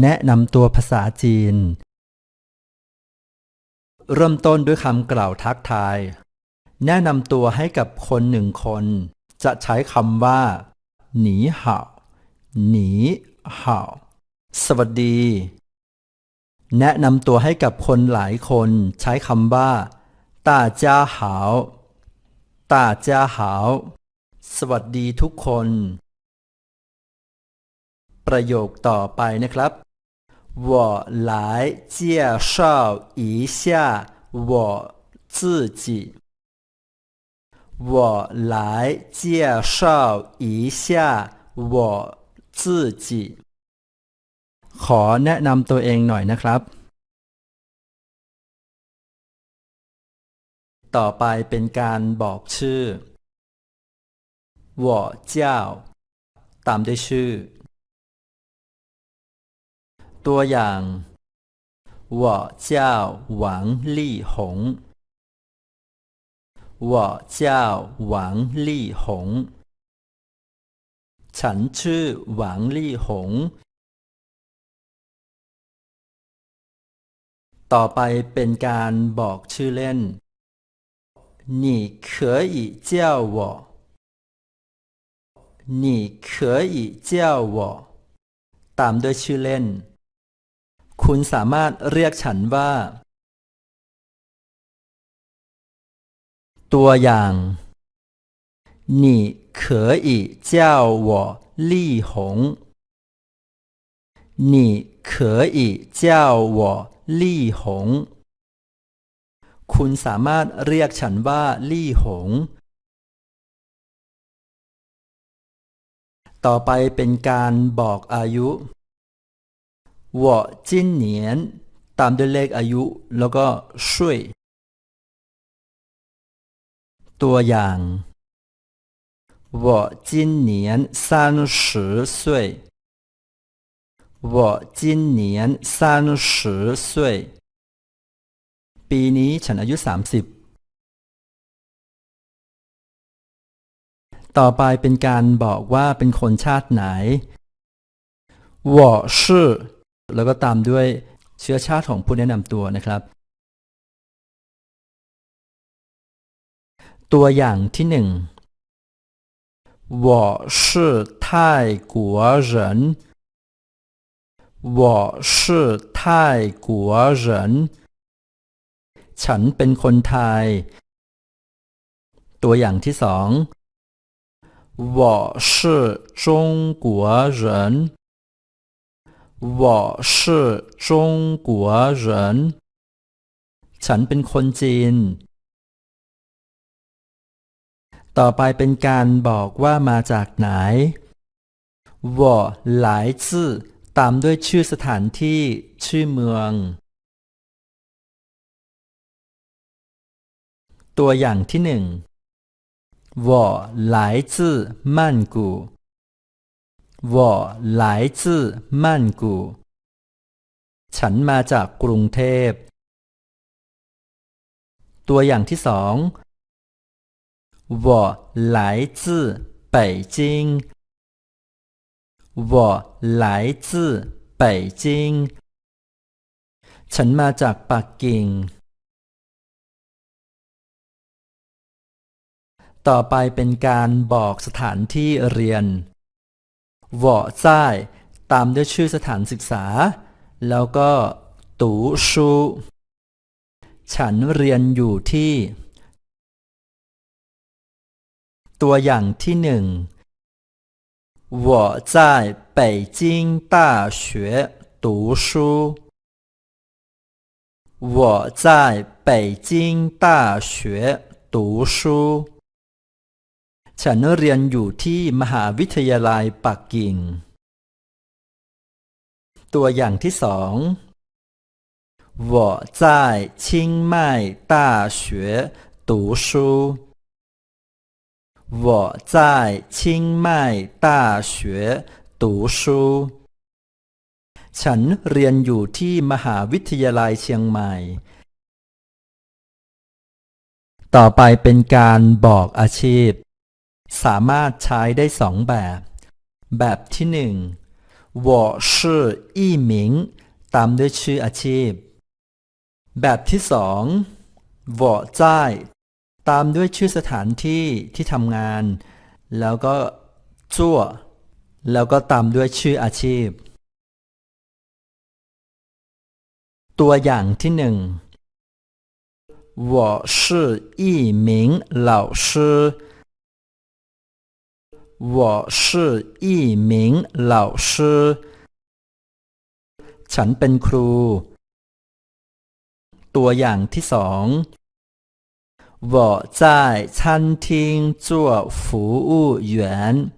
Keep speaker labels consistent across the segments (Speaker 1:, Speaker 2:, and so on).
Speaker 1: แนะนำตัวภาษาจีน เริ่มต้นด้วยคำกล่าวทักทาย แนะนำตัวให้กับคนหนึ่งคน จะใช้คำว่า หนีเห่า หนีเห่า สวัสดี แนะนำตัวให้กับคนหลายคน ใช้คำว่าต้าจ้าเหาต้าจ้าเหาสวัสดีทุกคน ประโยคต่อไปนะครับ 我来介绍一下我自己我来介绍一下我自己ขอแนะนำตัวเองหน่อยนะครับ ต่อไปเป็นการบอกชื่อ我叫ตามด้วยชื่อ ตัวอย่าง我叫王力宏我叫王力宏ฉันชื่อหวังลี่หง ต่อไปเป็นการบอกชื่อเล่น你可以叫我你可以叫我ตามด้วยชื่อเล่น คุณสามารถเรียกฉันว่า ตัวอย่าง你可以叫我力宏你可以叫我力宏คุณสามารถเรียกฉันว่าลี่หง ต่อไปเป็นการบอกอายุ 我今年ตามด้วยเลขอายุ แล้วก็ช่วยตัวอย่าง我今年三十岁我今年三十岁ปีนี้ฉันอายุ 30 ต่อไปเป็นการบอกว่าเป็นคนชาติไหน我是 แล้วก็ตามด้วยเชื้อชาติของผู้แนะนำตัวนะครับ ตัวอย่างที่หนึ่ง我是泰国人我是泰国人ฉันเป็นคนไทย ตัวอย่างที่สอง我是中国人 我是中国人ฉันเป็นคนจีน ต่อไปเป็นการบอกว่ามาจากไหน我来自ตามด้วยชื่อสถานที่ชื่อเมืองตัวอย่างที่หนึ่ง我来自曼谷 我来自曼谷ฉันมาจากกรุงเทพ ตัวอย่างที่สอง我来自北京我来自北京ฉันมาจากปักกิ่งต่อไปเป็นการบอกสถานที่เรียน 我在ตามด้วยชื่อสถานศึกษา แล้วก็ตูชู ฉันเรียนอยู่ที่ ตัวอย่างที่หนึ่ง我在北京大学读书我在北京大学读书 ฉันเรียนอยู่ที่มหาวิทยาลัยปักกิ่ง ตัวอย่างที่สอง我在清迈大学读书我在清迈大学读书ฉันเรียนอยู่ที่มหาวิทยาลัยเชียงใหม่ ต่อไปเป็นการบอกอาชีพ สามารถใช้ได้สองแบบ แบบที่หนึ่ง 我是一名ตามด้วยชื่ออาชีพ แบบที่สอง我在ตามด้วยชื่อสถานที่ที่ทำงาน แล้วก็จั่วแล้วก็ตามด้วยชื่ออาชีพ ตัวอย่างที่หนึ่ง我是一名老师 我是一名老师ฉันเป็นครู ตัวอย่างที่สอง我在餐厅做服务员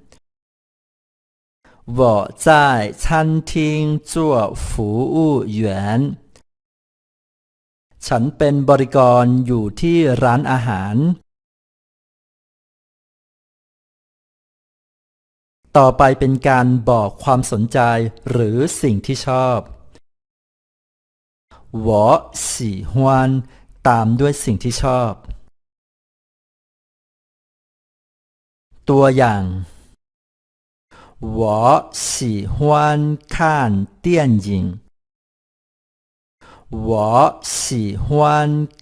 Speaker 1: 我在餐厅做服务员ฉันเป็นบริกรอยู่ที่ร้านอาหาร ต่อไปเป็นการบอกความสนใจหรือสิ่งที่ชอบ我喜欢ตามด้วยสิ่งที่ชอบ ตัวอย่าง我喜欢看电影我喜欢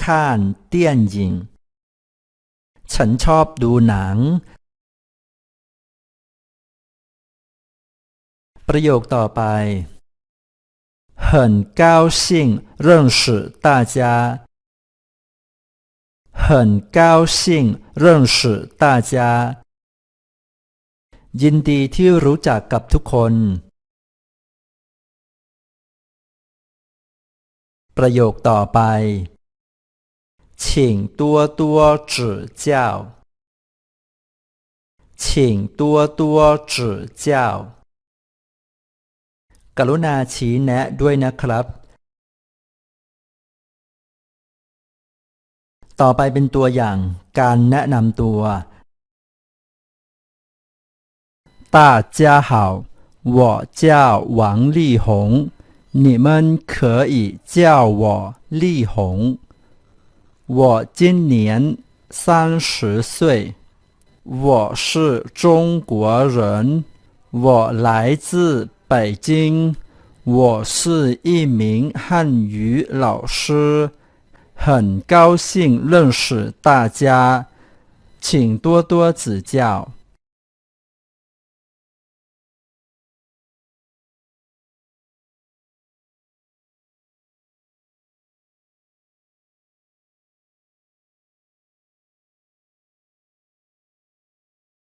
Speaker 1: 看电影ฉันชอบดูหนัง ประโยคต่อไป很高兴认识大家很高兴认识大家ยินดีที่รู้จักกับทุกคน ประโยคต่อไป请多多指教请多多指教 กรุณาชี้แนะด้วยนะครับ ต่อไปเป็นตัวอย่างการแนะนำตัว 大家好，我叫王力宏，你们可以叫我力宏。我今年三十岁，我是中国人，我来自 北京，我是一名汉语老师，很高兴认识大家，请多多指教。